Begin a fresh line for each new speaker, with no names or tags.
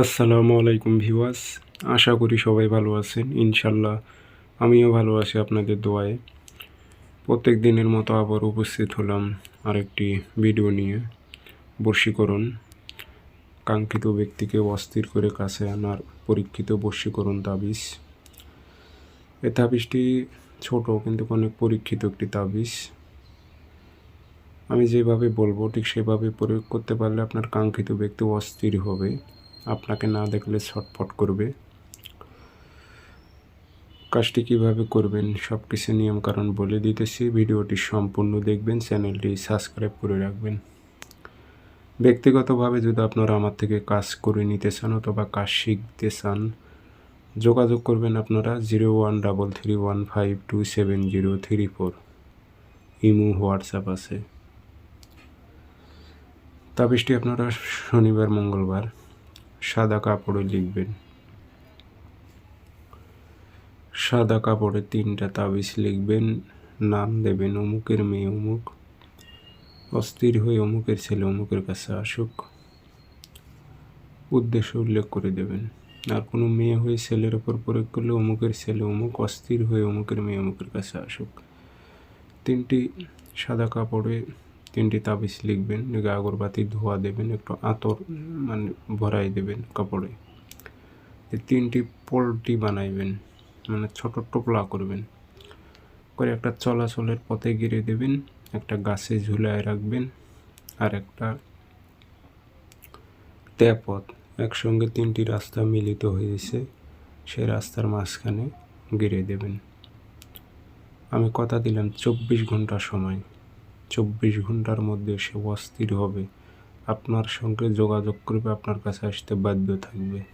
আসসালামু আলাইকুম ভিওয়াস আশা করি সবাই ভালো আছেন ইনশাল্লাহ আমিও ভালো আছি আপনাদের দোয়ায়। প্রত্যেক দিনের মতো আবার উপস্থিত হলাম আরেকটি ভিডিও নিয়ে। বশীকরণ কাঙ্ক্ষিত ব্যক্তিকে অস্থির করে কাছে আনার পরীক্ষিত বশীকরণ তাবিজ। এ তাবিজটি ছোট কিন্তু অনেক পরীক্ষিত একটি তাবিজ। আমি যেভাবে বলব ঠিক সেভাবে প্রয়োগ করতে পারলে আপনার কাঙ্ক্ষিত ব্যক্তি অস্থির হবে। আপনাকে না দেখলে ছটফট করবে। কাজটি কীভাবে করবেন সব কিছু নিয়মকানুন বলে দিতেছি। ভিডিওটি সম্পূর্ণ দেখবেন, চ্যানেলটি সাবস্ক্রাইব করে রাখবেন। ব্যক্তিগতভাবে যদি আপনারা আমার থেকে কাজ করে নিতে চান অথবা কাজ শিখতে চান, যোগাযোগ করবেন আপনারা zero one double three one five two seven zero three four. Imo, WhatsApp আছে। তাবিজটি আপনারা শনিবার, মঙ্গলবার সাদা কাপড়ে লিখবেন। সাদা কাপড়ে তিনটা তাবিজ লিখবেন। নাম দেবেন অমুকের মেয়ে অমুক। অস্থির হয়ে অমুকের ছেলে অমুকের কাছে আসুক। উদ্দেশ্য উল্লেখ করে দেবেন। আর কোনো মেয়ে হয়ে ছেলের ওপর প্রয়োগ করলে অমুকের ছেলে অমুক, অস্থির হয়ে অমুকের মেয়ে অমুকের কাছে আসুক। তিনটি সাদা কাপড়ে তিনটি তাবিজ লিখবেন লিখে আগরবাতি, ধোয়া দেবেন, একটু আতর মানে ভরাই দেবেন কাপড়ে। তিনটি পোলট্রি বানাইবেন মানে ছোট টোপলা করবেন। করে একটা চলাচলের পথে গিরে দেবেন, একটা গাছে ঝুলায় রাখবেন, আর একটা তেপথ, একসঙ্গে তিনটি রাস্তা মিলিত হয়েছে সে রাস্তার মাঝখানে গিরে দেবেন। আমি কথা দিলাম চব্বিশ ঘণ্টা সময়। চব্বিশ ঘণ্টার মধ্যে সে অস্থির হবে। আপনার সঙ্গে যোগাযোগ করবে, আপনার কাছে আসতে বাধ্য থাকবে।